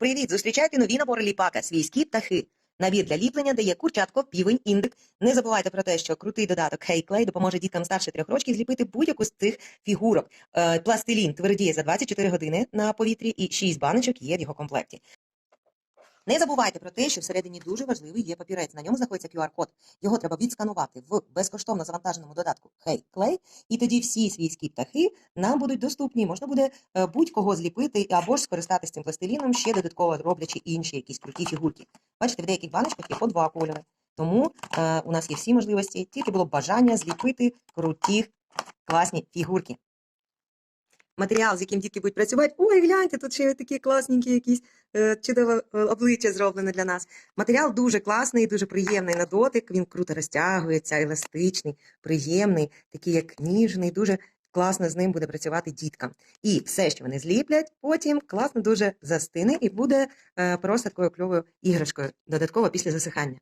Привіт! Зустрічайте нові набори ліпака свійські птахи. Набір для ліплення дає курчатко, півень, індик. Не забувайте про те, що крутий додаток Hey Clay допоможе діткам старше трьох років зліпити будь-яку з цих фігурок. Е, Пластилін твердіє за 24 години на повітрі і 6 баночок є в його комплекті. Не забувайте про те, що всередині дуже важливий є папірець. На ньому знаходиться QR-код. Його треба відсканувати в безкоштовно завантаженому додатку Hey Clay, і тоді всі свійські птахи нам будуть доступні. Можна буде е, будь-кого зліпити або ж скористатися цим пластиліном, ще додатково роблячи інші якісь круті фігурки. Бачите, в деяких баночках є по два кольори. Тому е, у нас є всі можливості, тільки було бажання зліпити круті, класні фігурки. Матеріал, з яким дітки будуть працювати. Ой, гляньте, тут ще такі класненькі якісь е, чудове обличчя зроблене для нас. Матеріал дуже класний, дуже приємний на дотик. Він круто розтягується, еластичний, приємний, такий як ніжний, дуже класно з ним буде працювати діткам. І все, що вони зліплять, потім класно дуже застине і буде е, просто такою кльовою іграшкою, додатково після засихання.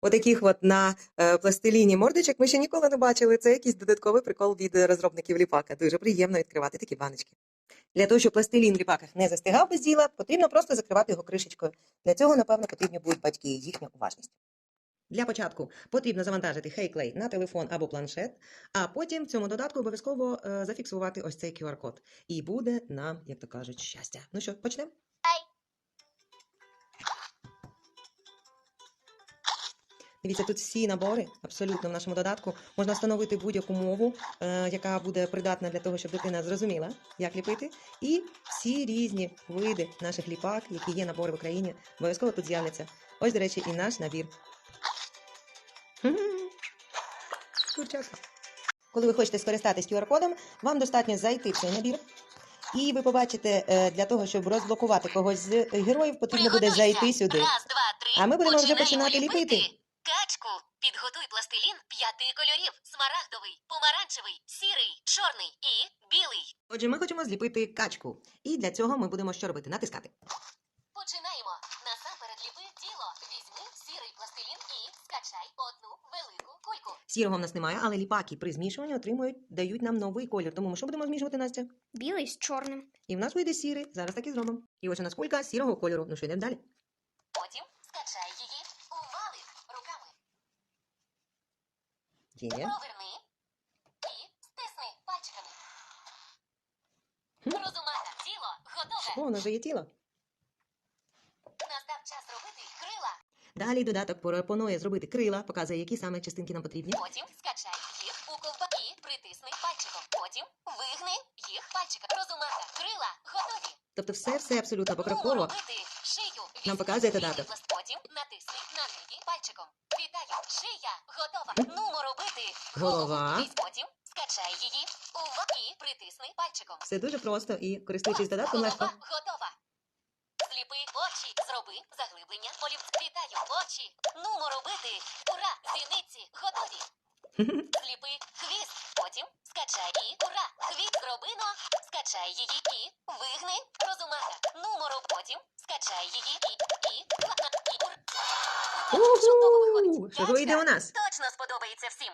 Отаких от на е, пластиліні мордочок ми ще ніколи не бачили. Це якийсь додатковий прикол від е, розробників ліпака. Дуже приємно відкривати такі баночки. Для того, щоб пластилін в ліпаках не застигав без діла, потрібно просто закривати його кришечкою. Для цього, напевно, потрібні будуть батьки і їхня уважність. Для початку потрібно завантажити HeyClay на телефон або планшет, а потім в цьому додатку обов'язково е, зафіксувати ось цей QR-код. І буде нам, як то кажуть, щастя. Ну що, почнемо? Дивіться, тут всі набори абсолютно в нашому додатку. Можна встановити будь-яку мову, е, яка буде придатна для того, щоб дитина зрозуміла, як ліпити. І всі різні види наших ліпак, які є набори в Україні, обов'язково тут з'являться. Ось, до речі, і наш набір. Курчатка. Коли ви хочете скористатись QR-кодом, вам достатньо зайти в цей набір. І ви побачите, е, для того, щоб розблокувати когось з героїв, потрібно буде зайти сюди. Раз, два, три. А ми будемо вже починати ліпити. Підготуй пластилін п'яти кольорів: смарагдовий, помаранчевий, сірий, чорний і білий. Отже, ми хочемо зліпити качку. І для цього ми будемо що робити? Натискати. Починаємо. Насамперед ліпи тіло. Візьми сірий пластилін і скачай одну велику кульку. Сірого в нас немає, але ліпаки при змішуванні отримують, дають нам новий колір. Тому ми що будемо змішувати, Настя? Білий з чорним. І в нас вийде сірий. Зараз так і зробимо. І ось у нас кулька сірого кольору. Ну що, йдемо далі. Потім скачай її у валик руками. Є. Проверни і стисни пальчиками. Розумата, тіло готове. О, у нас вже є тіло. Настав час робити крила. Далі додаток пропонує зробити крила, показує, які саме частинки нам потрібні. Потім скачай їх у ковбак і притисни пальчиком. Потім вигни їх пальчиком. Розумаха, крила готові. Тобто все, все абсолютно покроково. робити шию. Нам показує додаток. пласт. Потім натисни на неї пальчиком. Вітаю, шия готова. Нумо робити Голова. Візь потім скачай її у і притисни пальчиком. Все дуже просто і користуючись додатком легко. Голова готова. Зліпи очі, зроби заглиблення олів. Вітаю, очі. Нумо робити. Ура! Зіниці готові. Скачай і ура! Хвіст зробино. Скачай її і вигни. Розумаха. Нуморо. Потім скачай її і і. Чудово виходить. Уху! Що у нас? Точно сподобається всім.